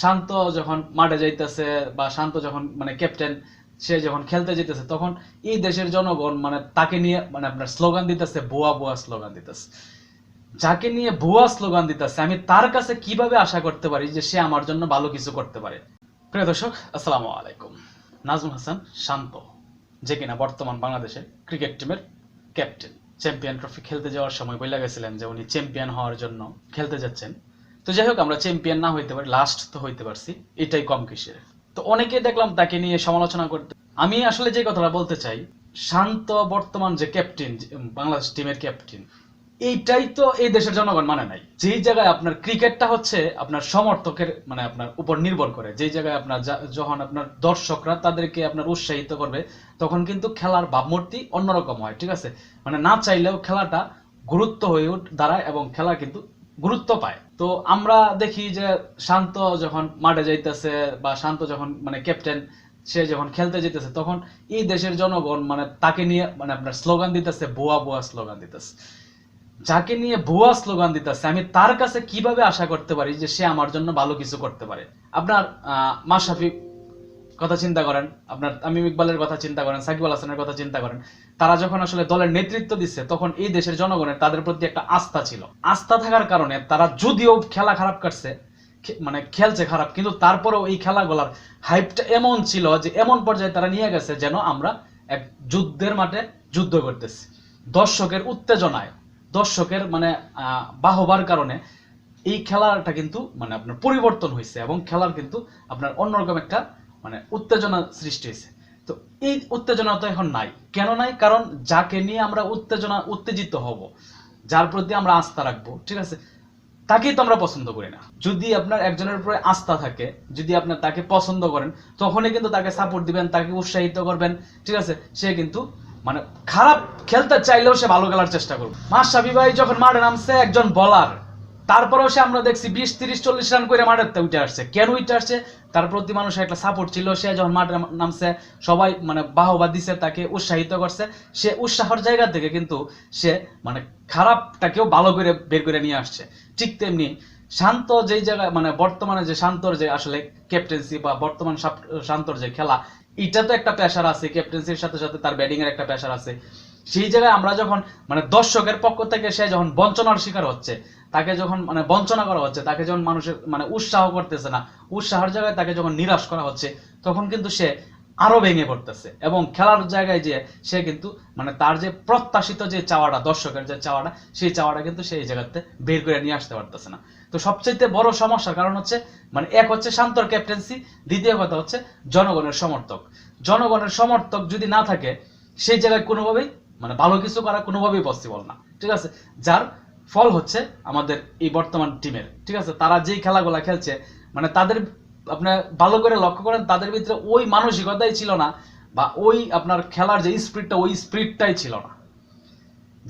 শান্ত যখন মাঠে যাইতেছে বা শান্ত যখন মানে ক্যাপ্টেন সে যখন খেলতে যেতেছে তখন এই দেশের জনগণ মানে তাকে নিয়ে মানে আপনার স্লোগান দিতেছে বোয়া বোয়া স্লোগান দিতেছে। যাকে নিয়ে ভুয়া স্লোগান দিতেছে, আমি তার কাছে কীভাবে আশা করতে পারি যে সে আমার জন্য ভালো কিছু করতে পারে? প্রিয় দর্শক, আসসালামু আলাইকুম। নাজমুল হাসান শান্ত, যে কিনা বর্তমান বাংলাদেশের ক্রিকেট টিমের ক্যাপ্টেন চ্যাম্পিয়ন ট্রফি খেলতে যাওয়ার সময় বলে গেছিলেন যে উনি চ্যাম্পিয়ন হওয়ার জন্য খেলতে যাচ্ছেন। তো যাই হোক, আমরা চ্যাম্পিয়ন না হইতে পারি লাস্ট তো হইতে পারছি, এটাই কম কিসের। তো অনেকে দেখলাম তাকে নিয়ে সমালোচনা করতে আমি আসলে যে কথাটা বলতে চাই, শান্ত বর্তমান যে ক্যাপ্টেন বাংলাদেশ টিমের ক্যাপ্টেন এইটাই তো এই দেশের জনগণ মানে নাই। যেই জায়গায় আপনার ক্রিকেটটা হচ্ছে, আপনার সমর্থকের মানে আপনার উপর নির্ভর করে। যেই জায়গায় আপনার যখন আপনার দর্শকরা তাদেরকে আপনার উৎসাহিত করবে, তখন কিন্তু খেলার ভাবমূর্তি অন্যরকম হয়, ঠিক আছে? মানে না চাইলেও খেলাটা গুরুত্ব হয়ে উঠ দাঁড়ায় এবং খেলা কিন্তু গুরুত্ব পায়। তো আমরা দেখি যে শান্ত যখন মাঠে যাইতেছে বা শান্ত যখন মানে ক্যাপ্টেন সে যখন খেলতে যেতেছে তখন এই দেশের জনগণ মানে তাকে নিয়ে মানে আপনার স্লোগান দিতেছে বোয়া বোয়া স্লোগান দিতেছে। যাকে নিয়ে ভুয়া স্লোগান দিতেছে, আমি তার কাছে কীভাবে আশা করতে পারি যে সে আমার জন্য ভালো কিছু করতে পারে? আপনার মাশরাফি কথা চিন্তা করেন। আপনার তামিম ইকবালের কথা চিন্তা করেন, সাকিব আল হাসানের কথা চিন্তা করেন। তারা যখন আসলে দলের নেতৃত্ব দিচ্ছে তখন এই দেশের জনগণের তাদের প্রতি একটা আস্থা ছিল। আস্থা থাকার কারণে তারা যদিও খেলা খারাপ করছে মানে খেলছে খারাপ, কিন্তু তারপরেও এই খেলাগুলার হাইপটা এমন ছিল যে এমন পর্যায়ে তারা নিয়ে গেছে যেন আমরা এক যুদ্ধের মাঠে যুদ্ধ করতেছি। দর্শকের উত্তেজনায়, দর্শকের মানে বাহবার কারণে এই খেলাটা কিন্তু মানে আপনার পরিবর্তন হয়েছে এবং খেলার কিন্তু আপনার অন্যরকম একটা মানে উত্তেজনা সৃষ্টি হয়েছে। তো এই উত্তেজনা তো এখন নাই। কেন নাই? কারণ যাকে নিয়ে আমরা উত্তেজনা, উত্তেজিত হব, যার প্রতি আমরা আস্থা রাখব, ঠিক আছে? তাকেই তো আমরা পছন্দ করি না। যদি আপনার একজনের উপরে আস্থা থাকে, যদি আপনার তাকে পছন্দ করেন, তখনই কিন্তু তাকে সাপোর্ট দিবেন, তাকে উৎসাহিত করবেন, ঠিক আছে? সে কিন্তু মানে খারাপ খেলতে চাইলেও সে ভালো খেলার চেষ্টা করবে। মাশরাফি ভাই যখন মাঠে নামছে, একজন বলার তারপরেও সে আমরা দেখছি বিশ, তিরিশ, চল্লিশ রান করে মাঠে উঠে আসছে। কেন উঠে আসছে? তার প্রতি মানুষের একটা সাপোর্ট ছিল। সে যখন মাঠে নামছে, সবাই মানে বাহবা দিছে, তাকে উৎসাহিত করছে। সে উৎসাহর জায়গা থেকে কিন্তু সে মানে খারাপটাকেও ভালো করে বের করে নিয়ে আসছে। ঠিক তেমনি শান্ত যেই জায়গায় মানে বর্তমানে যে শান্তর যে আসলে ক্যাপ্টেন্সি বা বর্তমান শান্তর যে খেলা, এটা তো একটা প্রেশার আছে। ক্যাপ্টেন্সির সাথে সাথে তার ব্যাটিং এর একটা প্রেশার আছে। সেই জায়গায় আমরা যখন মানে দর্শকের পক্ষ থেকে সে যখন বঞ্চনার শিকার হচ্ছে তাকে যখন মানে বঞ্চনা করা হচ্ছে, তাকে যখন মানুষের মানে উৎসাহ করতেছে না, উৎসাহের জায়গায় তাকে যখন নিরাশ করা হচ্ছে, তখন কিন্তু সে আরও ভেঙে পড়তেছে। এবং খেলার জায়গায় যে সে কিন্তু মানে তার যে প্রত্যাশিত যে চাওয়াটা, দর্শকের যে চাওয়াটা, সেই চাওয়াটা কিন্তু সেই জায়গাতে বের করে নিয়ে আসতে পারতেছে না। তো সবচাইতে বড় সমস্যার কারণ হচ্ছে মানে এক হচ্ছে শান্তর ক্যাপ্টেন্সি দ্বিতীয় কথা হচ্ছে জনগণের সমর্থক। জনগণের সমর্থক যদি না থাকে, সেই জায়গায় কোনোভাবেই মানে ভালো কিছু করা কোনোভাবেই পসিবল না। ঠিক আছে? যার ফল হচ্ছে আমাদের এই বর্তমান টিমের। ঠিক আছে? তারা যেই খেলাগুলা খেলছে মানে তাদের আপনার ভালো করে লক্ষ্য করেন, তাদের ভিতরে ওই মানসিকতাই ছিল না, বা ওই আপনার খেলার যে স্পিরিটটা ওই স্পিরিটটাই ছিল না।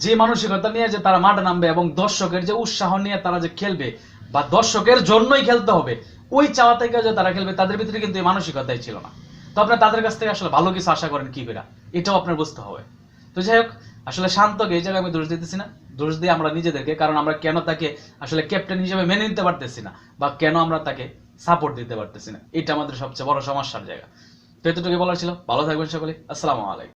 যে মানসিকতা নিয়ে যে তারা মাঠে নামবে এবং দর্শকের যে উৎসাহ নিয়ে তারা যে খেলবে, বা দর্শকের জন্যই খেলতে হবে, ওই চাওয়া থেকে যে তারা খেলবে, তাদের ভিতরে কিন্তু এই মানসিকতাই ছিল না। তো আপনার তাদের কাছ থেকে আসলে ভালো কিছু আশা করেন কি করে এটাও আপনার বুঝতে হবে। তো যাই হোক আসলে শান্তকে এই জায়গায় আমি দোষ দিতেছি না। দোষ দিয়ে আমরা নিজেদেরকে, কারণ আমরা কেন তাকে আসলে ক্যাপ্টেন হিসেবে মেনে নিতে পারতেছি না, বা কেন আমরা তাকে সাপোর্ট দিতে পারতেছি না, এটা আমাদের সবচেয়ে বড় সমস্যার জায়গা। তো এতটুকু বলার ছিল। ভালো থাকবেন সকলে আসসালামু আলাইকুম।